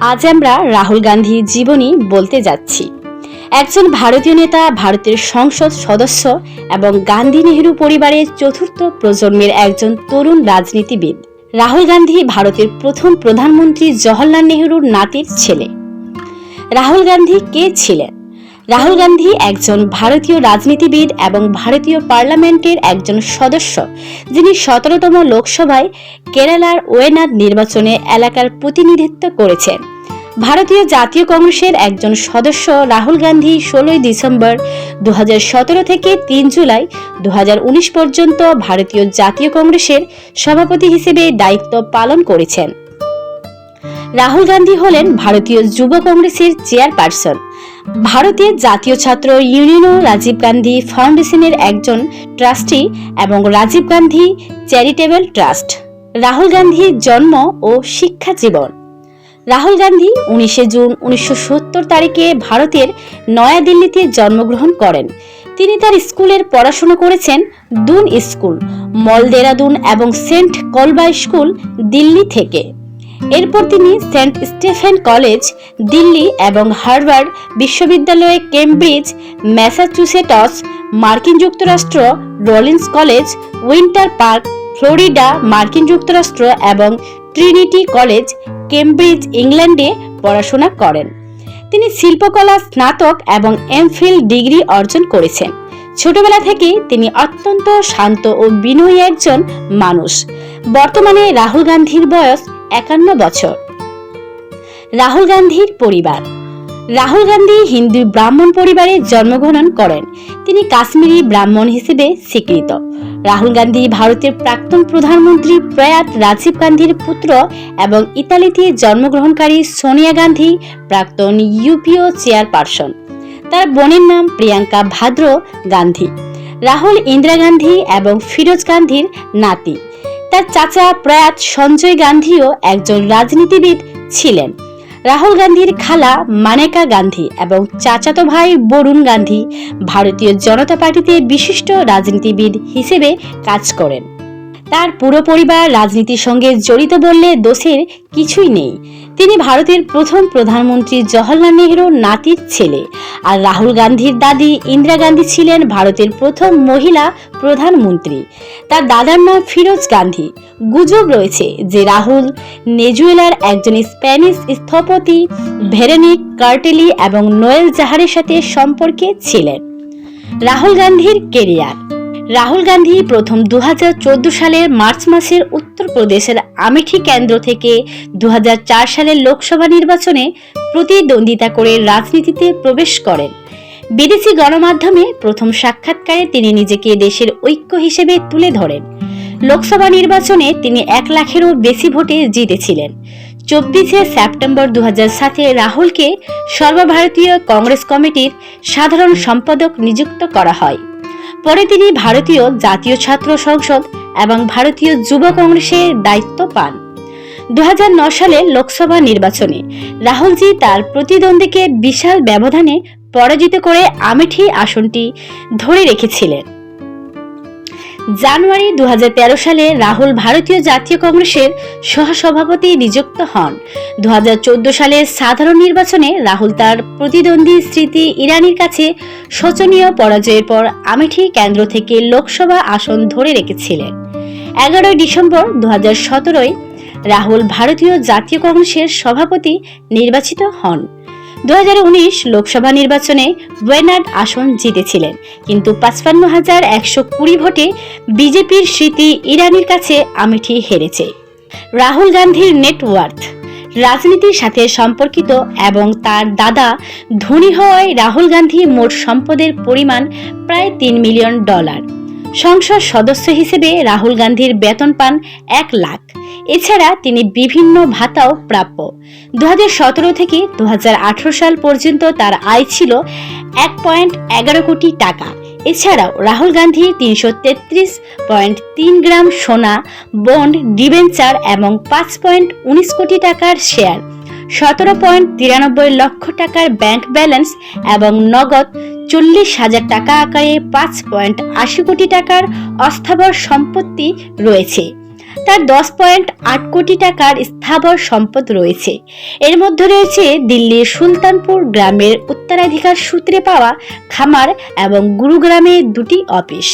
আজ আমরা রাহুল গান্ধীর জীবনী বলতে যাচ্ছি। একজন ভারতীয় নেতা, ভারতের সংসদ সদস্য এবং গান্ধী নেহরু পরিবারের চতুর্থ প্রজন্মের একজন তরুণ রাজনীতিবিদ। রাহুল গান্ধী ভারতের প্রথম প্রধানমন্ত্রী জওহরলাল নেহরুর নাতির ছেলে। রাহুল গান্ধী কে ছিলেন? রাহুল গান্ধী একজন ভারতীয় রাজনীতিবিদ এবং ভারতীয় পার্লামেন্টের একজন সদস্য। যিনি সতেরোতম লোকসভায় কেরালার ওয়েনাদ নির্বাচনে এলাকার প্রতিনিধিত্ব করেছেন। ভারতীয় জাতীয় কংগ্রেসের একজন সদস্য রাহুল গান্ধী ষোলোই ডিসেম্বর দু হাজার সতেরো থেকে তিন জুলাই দু হাজার উনিশ পর্যন্ত ভারতীয় জাতীয় কংগ্রেসের সভাপতি হিসেবে দায়িত্ব পালন করেছেন। রাহুল গান্ধী হলেন ভারতীয় যুব কংগ্রেসের চেয়ারপারসন। ভারতের জাতীয় ছাত্র ইউনিয়নও রাজীব গান্ধী ফাউন্ডেশনের একজন ট্রাস্টি এবং রাজীব গান্ধী চ্যারিটেবল ট্রাস্ট। রাহুল গান্ধীর জন্ম ও শিক্ষা জীবন। রাহুল গান্ধী উনিশে জুন উনিশশো সত্তর তারিখে ভারতের নয়াদিল্লিতে জন্মগ্রহণ করেন। তিনি তার স্কুলের পড়াশোনা করেছেন দুন স্কুল মল দেরাদুন এবং সেন্ট কলবাই স্কুল দিল্লি থেকে। এরপর তিনি সেন্ট স্টেফেন কলেজ, দিল্লি এবং হার্ভার্ড বিশ্ববিদ্যালয়ে কেমব্রিজ, ম্যাসাচুসেটস, মার্কিন যুক্তরাষ্ট্র, Rollins college, Winter Park, Florida মার্কিন যুক্তরাষ্ট্র এবং ট্রিনিটি কলেজ কেমব্রিজ, ইংল্যান্ডে পড়াশোনা করেন। তিনি শিল্পকলা স্নাতক এবং এমফিল ডিগ্রি অর্জন করেছেন। ছোটবেলা থেকে তিনি অত্যন্ত শান্ত ও বিনয়ী একজন মানুষ। বর্তমানে রাহুল গান্ধীর বয়স একান্ন বছর। রাহুল গান্ধীর পরিবার। রাহুল গান্ধী হিন্দু ব্রাহ্মণ পরিবারে জন্মগ্রহণ করেন। তিনি কাশ্মীরি ব্রাহ্মণ হিসেবে স্বীকৃত। রাহুল গান্ধী ভারতের প্রাক্তন প্রধানমন্ত্রী প্রয়াত রাজীব গান্ধীর পুত্র এবং ইতালিতে জন্মগ্রহণকারী সোনিয়া গান্ধী, প্রাক্তন ইউপিও চেয়ারপারসন। তার বোনের নাম প্রিয়াঙ্কা ভাদ্র গান্ধী। রাহুল ইন্দিরা গান্ধী এবং ফিরোজ গান্ধীর নাতি। তার চাচা প্রয়াত সঞ্জয় গান্ধীও একজন রাজনীতিবিদ ছিলেন। রাহুল গান্ধীর খালা মানেকা গান্ধী এবং চাচাতো ভাই বরুণ গান্ধী ভারতীয় জনতা পার্টিতে বিশিষ্ট রাজনীতিবিদ হিসেবে কাজ করেন। তার পুরো পরিবার রাজনীতির সঙ্গে জড়িত বললে দোষের কিছুই নেই। তিনি ভারতের প্রথম প্রধানমন্ত্রী জওহরলাল নেহরুর নাতির ছেলে আর রাহুল গান্ধীর দাদি ইন্দিরা গান্ধী ছিলেন ভারতের প্রথম মহিলা প্রধানমন্ত্রী। তার দাদার নাম ফিরোজ গান্ধী। গুজব রয়েছে যে রাহুল নেজুয়েলার একজন স্প্যানিশ স্থপতি ভেরেনিক কার্টেলি এবং নোয়েল জাহারের সাথে সম্পর্কে ছিলেন। রাহুল গান্ধীর কেরিয়ার। রাহুল গান্ধী প্রথম দু হাজার চোদ্দ সালের মার্চ মাসের উত্তরপ্রদেশের আমেঠি কেন্দ্র থেকে দু হাজার চার সালের লোকসভা নির্বাচনে প্রতিদ্বন্দ্বিতা করে রাজনীতিতে প্রবেশ করেন। বিদেশি গণমাধ্যমে প্রথম সাক্ষাৎকারে তিনি নিজেকে দেশের ঐক্য হিসেবে তুলে ধরেন। লোকসভা নির্বাচনে তিনি এক লাখেরও বেশি ভোটে জিতেছিলেন। চব্বিশে সেপ্টেম্বর দু সাতে রাহুলকে সর্বভারতীয় কংগ্রেস কমিটির সাধারণ সম্পাদক নিযুক্ত করা হয়। পরে তিনি ভারতীয় জাতীয় ছাত্র সংসদ এবং ভারতীয় যুব কংগ্রেসের দায়িত্ব পান। দু সালে লোকসভা নির্বাচনে রাহুলজি তার প্রতিদ্বন্দ্বীকে বিশাল ব্যবধানে পরাজিত করে আমেঠি আসনটি ধরে রেখেছিলেন। জানুয়ারি দু হাজার তেরো সালে রাহুল ভারতীয় জাতীয় কংগ্রেসের সহসভাপতি নিযুক্ত হন। দু হাজার চোদ্দ সালের সাধারণ নির্বাচনে রাহুল তার প্রতিদ্বন্দ্বী স্মৃতি ইরানির কাছে শোচনীয় পরাজয়ের পর আমেঠি কেন্দ্র থেকে লোকসভা আসন ধরে রেখেছিলেন। এগারোই ডিসেম্বর দু সতেরোয় রাহুল ভারতীয় জাতীয় কংগ্রেসের সভাপতি নির্বাচিত হন। লোকসভা নির্বাচনে ওয়েনাড আসন জিতেছিলেন, কিন্তু পাঁচপান্ন হাজার একশো কুড়ি ভোটে বিজেপির স্মৃতি ইরানির কাছে আমেঠি হেরেছে। রাহুল গান্ধীর নেটওয়ার্থ রাজনীতির সাথে সম্পর্কিত এবং তার দাদা ধনী হওয়ায় রাহুল গান্ধী মোট সম্পদের পরিমাণ প্রায় তিন মিলিয়ন ডলার। সংসদ সদস্য হিসেবে রাহুল গান্ধীর বেতন পান এক লাখ। এছাড়া তিনি বিভিন্ন ভাতাও প্রাপ্য। দু হাজার সতেরো থেকে দু হাজার আঠেরো সাল পর্যন্ত তার আয় ছিল এক পয়েন্ট এগারো কোটি টাকা। এছাড়াও রাহুল গান্ধী তিনশো তেত্রিশ পয়েন্ট তিন গ্রাম সোনা, বন্ড, ডিবেঞ্চার এবং পাঁচ পয়েন্ট উনিশ কোটি টাকার শেয়ার, সতেরো পয়েন্ট তিরানব্বই লক্ষ টাকার ব্যাংক ব্যালেন্স এবং নগদ চল্লিশ হাজার টাকা আকারে পাঁচ পয়েন্ট আশি কোটি টাকার অস্থাবর সম্পত্তি রয়েছে। তার দশ পয়েন্ট আট কোটি টাকার স্থাবর সম্পদ রয়েছে। এর মধ্যে রয়েছে দিল্লির সুলতানপুর গ্রামের উত্তরাধিকার সূত্রে পাওয়া খামার এবং গুরুগ্রামে দুটি অফিস।